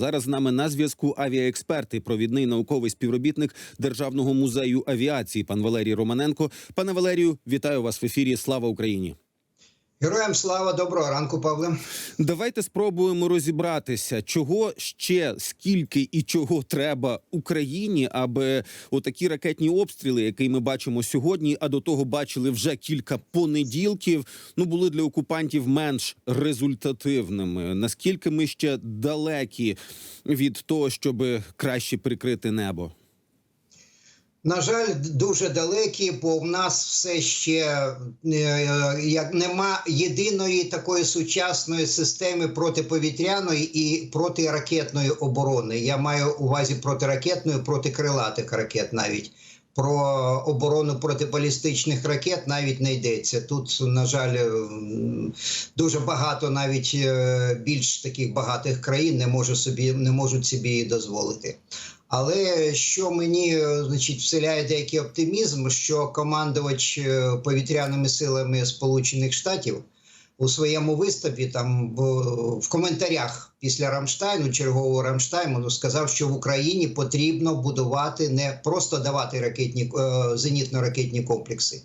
Зараз з нами на зв'язку авіаексперт і провідний науковий співробітник Державного музею авіації, пан Валерій Романенко. Пане Валерію, вітаю вас в ефірі. Слава Україні! Героям слава, доброго ранку, Павле. Давайте спробуємо розібратися, чого ще скільки і чого треба Україні, аби отакі ракетні обстріли, які ми бачимо сьогодні, а до того бачили вже кілька понеділків. Ну були для окупантів менш результативними. Наскільки ми ще далекі від того, щоб краще прикрити небо? На жаль, дуже далекі, бо в нас все ще е, як нема єдиної такої сучасної системи протиповітряної і протиракетної оборони. Я маю увазі протиракетної, протикрилатих ракет навіть. Про оборону протибалістичних ракет навіть не йдеться. Тут, на жаль, дуже багато навіть е, більш таких багатих країн не може собі не можуть собі дозволити. Але що мені е, значить вселяє деякий оптимізм, що командувач е, повітряними силами Сполучених Штатів у своєму виступі там в, в коментарях після Рамштайну, чергового Рамштайну, ну, сказав, що в Україні потрібно будувати не просто давати ракетні е, зенітно-ракетні комплекси,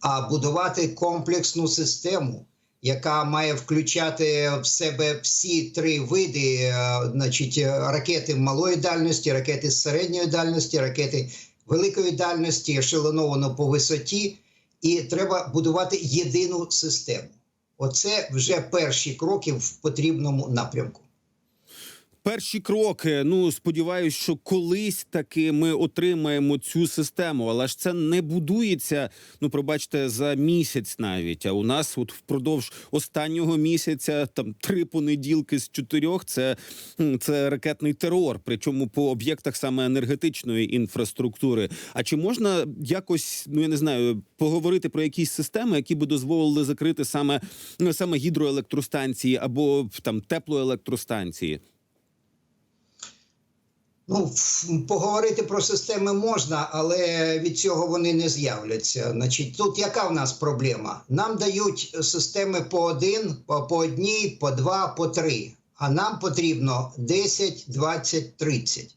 а будувати комплексну систему. Яка має включати в себе всі три види, е, значить, е, ракети малої дальності, ракети середньої дальності, ракети великої дальності, ешелоновано по висоті, і треба будувати єдину систему. Оце вже перші кроки в потрібному напрямку. Перші кроки. Ну сподіваюся, що колись таки ми отримаємо цю систему, але ж це не будується. Ну, пробачте, за місяць навіть. А у нас, от впродовж останнього місяця, там три понеділки з чотирьох. Це, це ракетний терор, причому по об'єктах саме енергетичної інфраструктури. А чи можна якось, ну я не знаю, поговорити про якісь системи, які би дозволили закрити саме, ну, саме гідроелектростанції або там теплоелектростанції? Ну, поговорити про системи можна, але від цього вони не з'являться. Значить, тут яка в нас проблема? Нам дають системи по один, по, одній, по два, по три. А нам потрібно 10, 20, 30.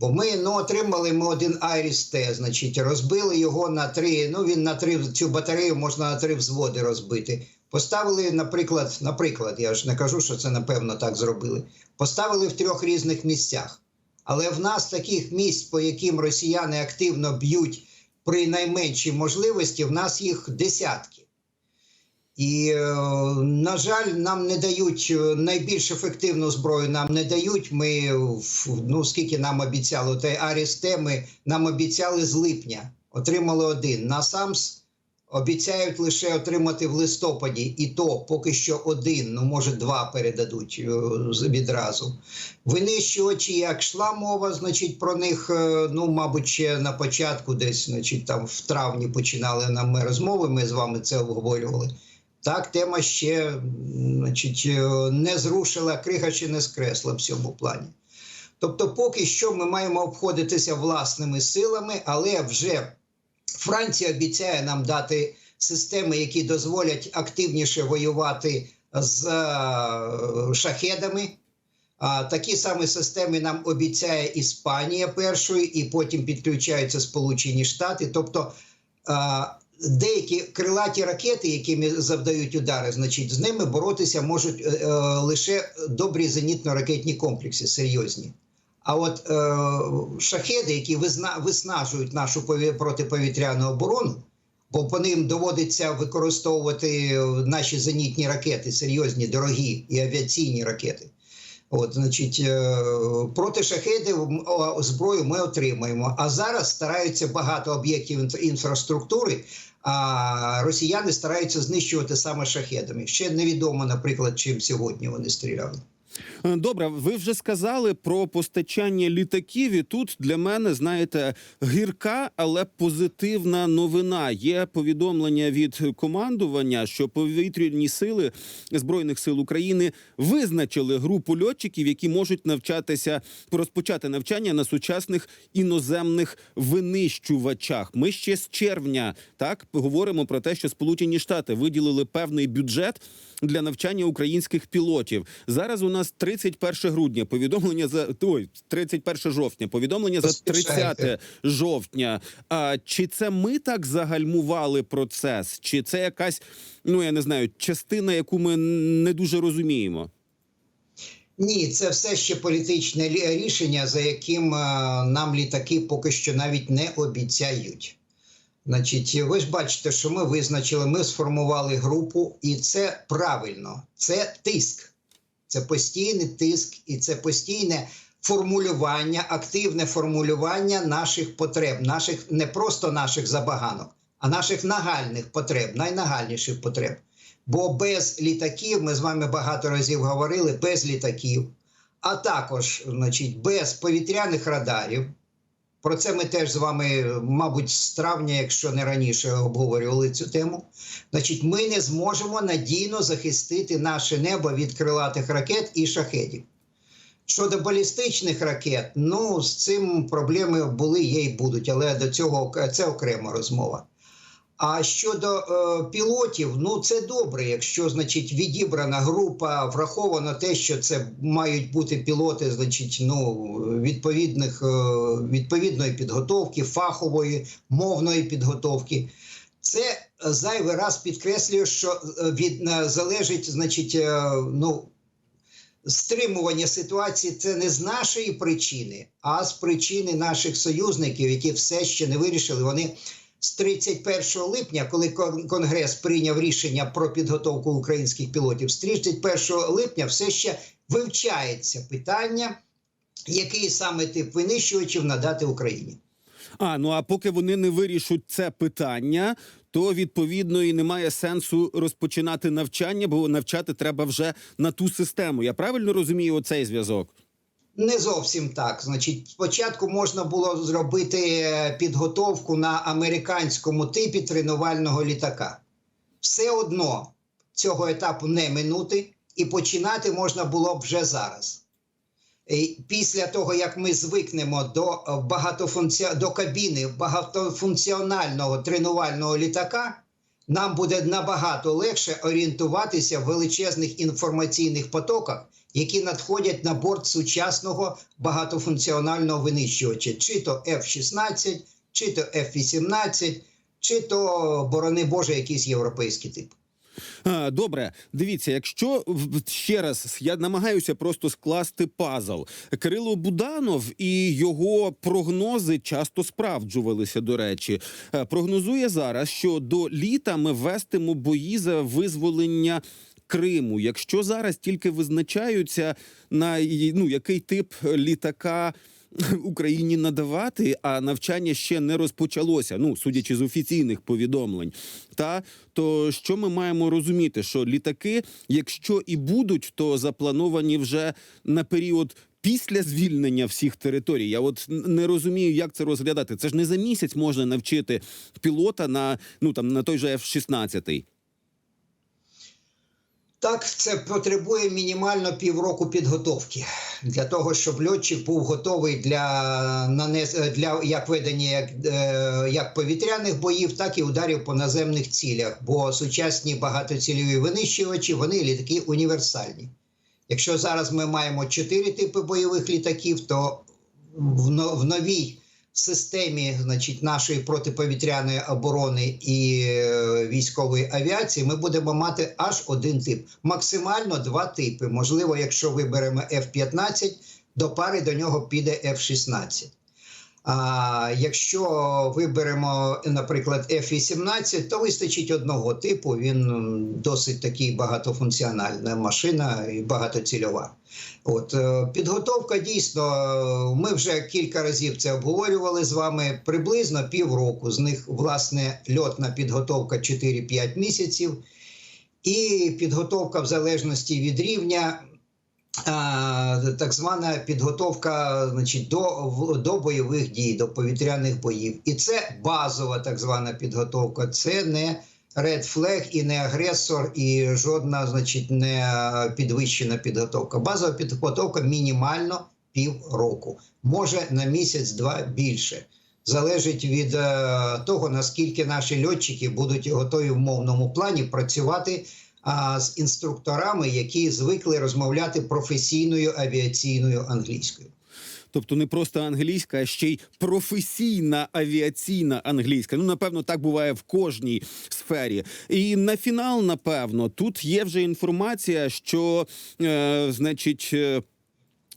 Бо ми ну, отримали ми один Айріс Т, значить, розбили його на три. Ну він на три цю батарею можна на три взводи розбити. Поставили, наприклад, наприклад, я ж не кажу, що це напевно так зробили. Поставили в трьох різних місцях. Але в нас таких місць, по яким росіяни активно б'ють при найменшій можливості, в нас їх десятки. І, е, на жаль, нам не дають е, найбільш ефективну зброю. Нам не дають. Ми ну скільки нам обіцяли той Арісте, ми нам обіцяли з липня. Отримали один. На САМС обіцяють лише отримати в листопаді, і то поки що один, ну може два передадуть е, відразу. Винищувачі, як йшла мова, значить, про них, е, ну, мабуть, ще на початку, десь, значить, там в травні починали нам розмови, ми з вами це обговорювали. Так, тема ще значить, е, не зрушила, крига ще не скресла в цьому плані. Тобто, поки що ми маємо обходитися власними силами, але вже Франція обіцяє нам дати системи, які дозволять активніше воювати з е, шахедами. А, такі самі системи нам обіцяє Іспанія першою, і потім підключаються Сполучені Штати. Тобто а, деякі крилаті ракети, якими завдають удари, значить, з ними боротися можуть е, е, лише добрі зенітно-ракетні комплекси, серйозні. А от е, шахеди, які виснажують нашу пові- протиповітряну оборону, бо по ним доводиться використовувати наші зенітні ракети, серйозні, дорогі і авіаційні ракети. От, значить, е, проти шахедів зброю ми отримаємо. А зараз стараються багато об'єктів інфраструктури. А росіяни стараються знищувати саме шахедами. Ще невідомо, наприклад, чим сьогодні вони стріляли. Е, Добре, ви вже сказали про постачання літаків. І тут для мене, знаєте, гірка, але позитивна новина. Є повідомлення від командування, що повітряні сили збройних сил України визначили групу льотчиків, які можуть навчатися розпочати навчання на сучасних іноземних винищувачах. Ми ще з червня так говоримо про те, що Сполучені Штати виділили певний бюджет для навчання українських пілотів. Зараз у нас 31 грудня. Повідомлення за ой, 31 жовтня. Повідомлення за 30 жовтня. А чи це ми так загальмували процес? Чи це якась, ну я не знаю, частина, яку ми не дуже розуміємо? Ні, це все ще політичне рішення, за яким е, нам літаки поки що навіть не обіцяють. Значить, ви ж бачите, що ми визначили, ми сформували групу, і це правильно. Це тиск. Це постійний тиск, і це постійне формулювання, активне формулювання наших потреб, наших не просто наших забаганок, а наших нагальних потреб, найнагальніших потреб. Бо без літаків, ми з вами багато разів говорили, без літаків, а також, значить, без повітряних радарів. Про це ми теж з вами, мабуть, з травня, якщо не раніше, обговорювали цю тему. Значить, ми не зможемо надійно захистити наше небо від крилатих ракет і шахедів. Щодо балістичних ракет, ну з цим проблеми були, є і будуть, але до цього це окрема розмова. А щодо е, пілотів, ну це добре, якщо значить відібрана група, враховано те, що це мають бути пілоти, значить, ну відповідних е, відповідної підготовки, фахової, мовної підготовки. Це зайвий раз підкреслює, що е, від е, залежить, значить, е, ну стримування ситуації це не з нашої причини, а з причини наших союзників, які все ще не вирішили. Вони з 31 липня, коли кон- Конгрес прийняв рішення про підготовку українських пілотів, з 31 липня все ще вивчається питання, який саме тип винищувачів надати Україні. А ну а поки вони не вирішуть це питання, то відповідно і немає сенсу розпочинати навчання, бо навчати треба вже на ту систему. Я правильно розумію оцей зв'язок? Не зовсім так. Значить, спочатку можна було зробити е, підготовку на американському типі тренувального літака. Все одно цього етапу не минути, і починати можна було б вже зараз. І Після того, як ми звикнемо до е, багатофункці... до кабіни багатофункціонального тренувального літака, нам буде набагато легше орієнтуватися в величезних інформаційних потоках, які надходять на борт сучасного багатофункціонального винищувача, чи то F-16, чи то F-18, чи то, борони Боже, якийсь європейський тип. Добре, дивіться, якщо ще раз я намагаюся просто скласти пазл. Кирило Буданов і його прогнози часто справджувалися. До речі, Е, прогнозує зараз, що до літа ми вестимо бої за визволення. Криму, якщо зараз тільки визначаються на ну, який тип літака Україні надавати, а навчання ще не розпочалося. Ну судячи з офіційних повідомлень, та то що ми маємо розуміти, що літаки, якщо і будуть, то заплановані вже на період. Після звільнення всіх територій, я от не розумію, як це розглядати. Це ж не за місяць можна навчити пілота на ну там на той же F-16. Так, це потребує мінімально півроку підготовки для того, щоб льотчик був готовий для нанес для як ведення як, е, як повітряних боїв, так і ударів по наземних цілях. Бо сучасні багатоцільові винищувачі вони літаки універсальні. Якщо зараз ми маємо чотири типи бойових літаків, то в, в новій системі значить, нашої протиповітряної оборони і е, військової авіації ми будемо мати аж один тип, максимально два типи. Можливо, якщо виберемо F-15, до пари до нього піде F-16. А якщо виберемо, наприклад, F-18, то вистачить одного типу. Він досить такий багатофункціональна машина і багатоцільова. От е, підготовка дійсно. е, Ми вже кілька разів це обговорювали з вами. Приблизно півроку. З них власне льотна підготовка 4-5 місяців, і підготовка в залежності від рівня. Так звана підготовка значить, до, до бойових дій, до повітряних боїв. І це базова так звана підготовка. Це не Red Flag і не агресор, і жодна, значить, не підвищена підготовка. Базова підготовка мінімально півроку, може на місяць-два більше. Залежить від е, того, наскільки наші льотчики будуть готові в мовному плані працювати з інструкторами, які звикли розмовляти професійною авіаційною англійською. Тобто не просто англійська, а ще й професійна авіаційна англійська. Ну, напевно, так буває в кожній сфері. І на фінал, напевно, тут є вже інформація, що, е, значить.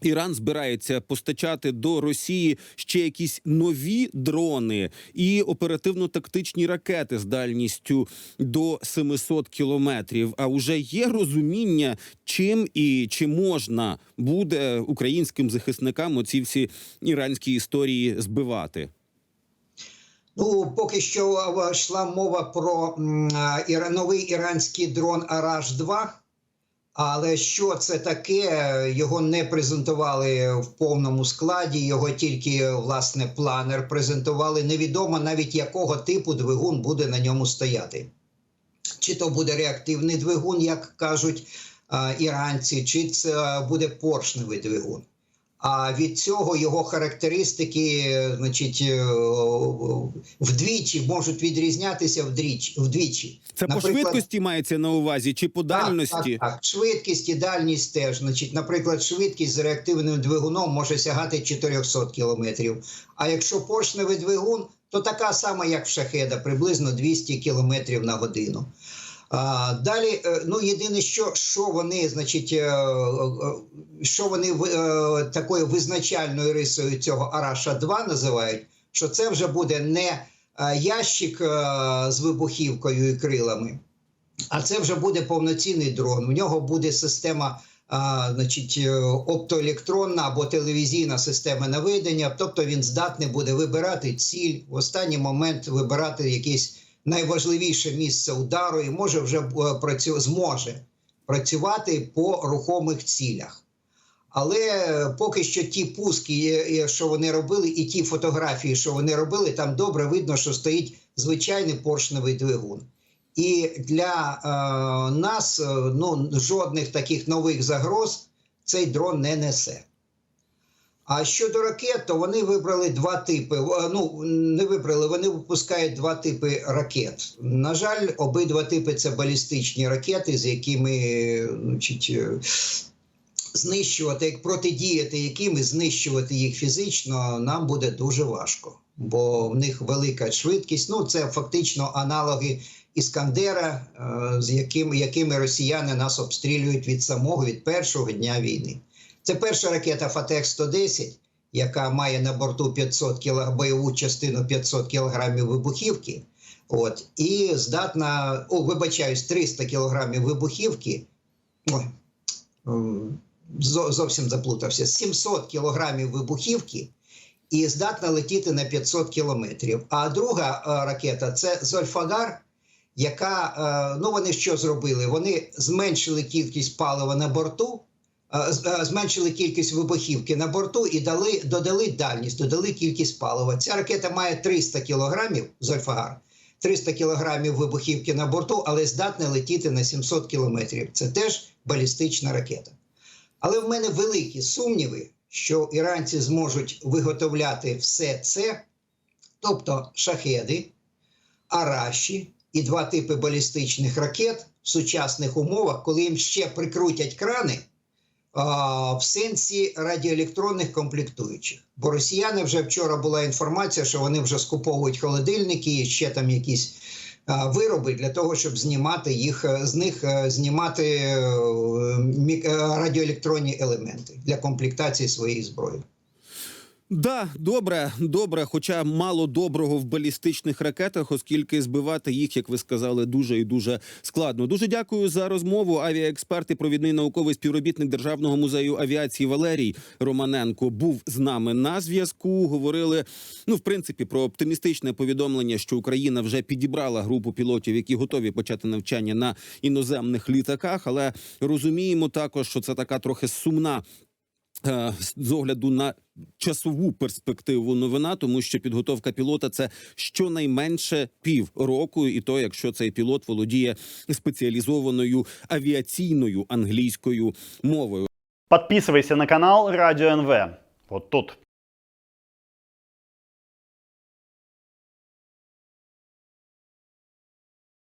Іран збирається постачати до Росії ще якісь нові дрони і оперативно-тактичні ракети з дальністю до 700 кілометрів. А вже є розуміння, чим і чи можна буде українським захисникам оці всі іранські історії збивати. Ну, поки що йшла мова про м, новий іранський дрон Араш 2 але що це таке? Його не презентували в повному складі. Його тільки власне планер презентували. Невідомо навіть якого типу двигун буде на ньому стояти. Чи то буде реактивний двигун, як кажуть іранці, чи це буде поршневий двигун. А від цього його характеристики, значить, е, вдвічі можуть відрізнятися вдріч- вдвічі. Це по швидкості мається на увазі, чи по дальності? Так, так, так. Швидкість і дальність теж. Значить, наприклад, швидкість з реактивним двигуном може сягати 400 кілометрів. А якщо поршневий двигун, то така сама, як в шахеда, приблизно 200 кілометрів на годину. Далі, е, ну єдине, що, що вони, значить, е, е, що вони такою визначальною рисою цього Араша 2 називають, що це вже буде не ящик з вибухівкою і крилами, а це вже буде повноцінний дрон. У нього буде система, а, значить, оптоелектронна або телевізійна система наведення. Тобто він здатний буде вибирати ціль в останній момент вибирати якесь найважливіше місце удару і може вже е, зможе працювати по рухомих цілях. Але поки що ті пуски, е, е, що вони робили, і ті фотографії, що вони робили, там добре видно, що стоїть звичайний поршневий двигун. І для е, нас е, ну, жодних таких нових загроз цей дрон не несе. А щодо ракет, то вони вибрали два типи. Е, Ну, не вибрали, вони випускають два типи ракет. На жаль, обидва типи це балістичні ракети, з якими значить, е, знищувати, як протидіяти якими знищувати їх фізично, нам буде дуже важко, бо в них велика швидкість. Ну, це фактично аналоги Іскандера, е, з яким, якими росіяни нас обстрілюють від самого від першого дня війни. Це перша ракета Фатех 110 яка має на борту 500 кг, бойову частину 500 кг вибухівки. От, і здатна, о, вибачаюсь, 300 кг вибухівки. Ой, ем, зовсім заплутався. 700 кілограмів вибухівки і здатна летіти на 500 кілометрів. А друга е, ракета це Зольфагар, яка е, ну вони що зробили? Вони зменшили кількість палива на борту. З- Зменшили кількість вибухівки на борту і дали, додали дальність, додали кількість палива. Ця ракета має 300 кілограмів Зольфагар, 300 кілограмів вибухівки на борту, але здатна летіти на 700 кілометрів. Це теж балістична ракета. Але в мене великі сумніви, що іранці зможуть виготовляти все це, тобто шахеди, араші і два типи балістичних ракет в сучасних умовах, коли їм ще прикрутять крани в сенсі радіоелектронних комплектуючих. Бо росіяни вже вчора була інформація, що вони вже скуповують холодильники і ще там якісь вироби для того, щоб знімати їх е, з них е, знімати е, радіоелектронні елементи для комплектації своєї зброї. Да, добре, добре. Хоча мало доброго в балістичних ракетах, оскільки збивати їх, як ви сказали, дуже і дуже складно. Дуже дякую за розмову. Авіаексперт і провідний науковий співробітник Державного музею авіації Валерій Романенко був з нами на зв'язку. Говорили ну, в принципі, про оптимістичне повідомлення, що Україна вже підібрала групу пілотів, які готові почати навчання на іноземних літаках. Але розуміємо також, що це така трохи сумна з огляду на часову перспективу новина, тому що підготовка пілота це щонайменше пів року, і то якщо цей пілот володіє спеціалізованою авіаційною англійською мовою. Підписуйся на канал Радіо НВ. От тут.